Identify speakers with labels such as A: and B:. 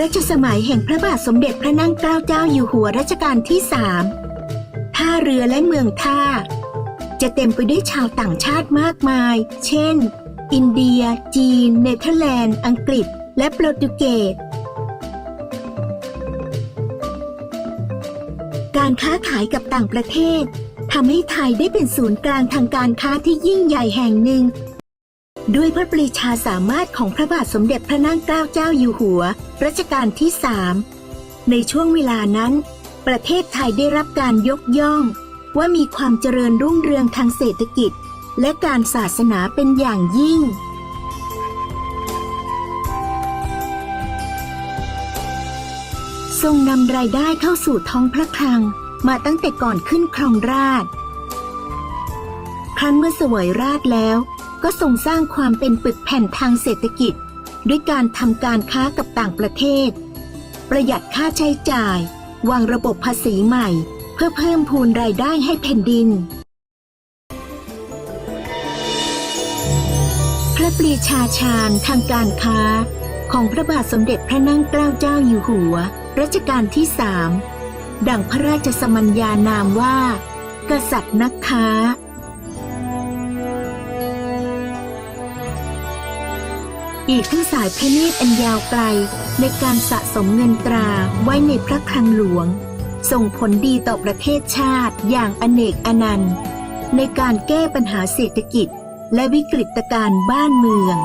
A: รัชสมัยแห่งพระบาทสมเด็จพระนั่งเกล้าเจ้าอยู่หัวรัชกาลที่สามท่าเรือและเมืองท่า จะเต็มไปด้วยชาวต่างชาติมากมาย เช่น อินเดีย จีน เนเธอร์แลนด์ อังกฤษ และโปรตุเกส การค้าขายกับต่างประเทศทำให้ไทยได้เป็นศูนย์กลางทางการค้าที่ยิ่งใหญ่แห่งหนึ่ง ด้วยพระปรีชาสามารถของพระบาทสมเด็จพระนั่งเกล้าเจ้าอยู่หัว รัชกาลที่สามในช่วงเวลานั้น ประเทศไทยได้รับการยกย่อง ว่ามีความเจริญรุ่งเรืองทางเศรษฐกิจ และการศาสนาเป็นอย่างยิ่งทรงนำรายได้เข้าสู่ท้องพระคลังมาตั้งแต่ก่อนขึ้นครองราช ครั้นเมื่อเสวยราชแล้ว ก็ทรงสร้างความเป็นปึกแผ่นทางเศรษฐกิจ ด้วยการทำการค้ากับต่างประเทศ ประหยัดค่าใช้จ่าย วางระบบภาษีใหม่ เพื่อเพิ่มพูนรายได้ให้แผ่นดิน พระปรีชาชาญทางการค้า ของพระบาทสมเด็จพระนั่งเกล้าเจ้าอยู่หัว รัชกาลที่สามดังพระราชสมัญญานามว่า กษัตริย์นักค้า อีกทั้งสายพระเนตรอันยาวไกลในการสะสมเงินตราไว้ในพระคลังหลวง ส่งผลดีต่อประเทศชาติอย่างอเนกอนันต์ ในการแก้ปัญหาเศรษฐกิจและวิกฤตการณ์บ้านเมือง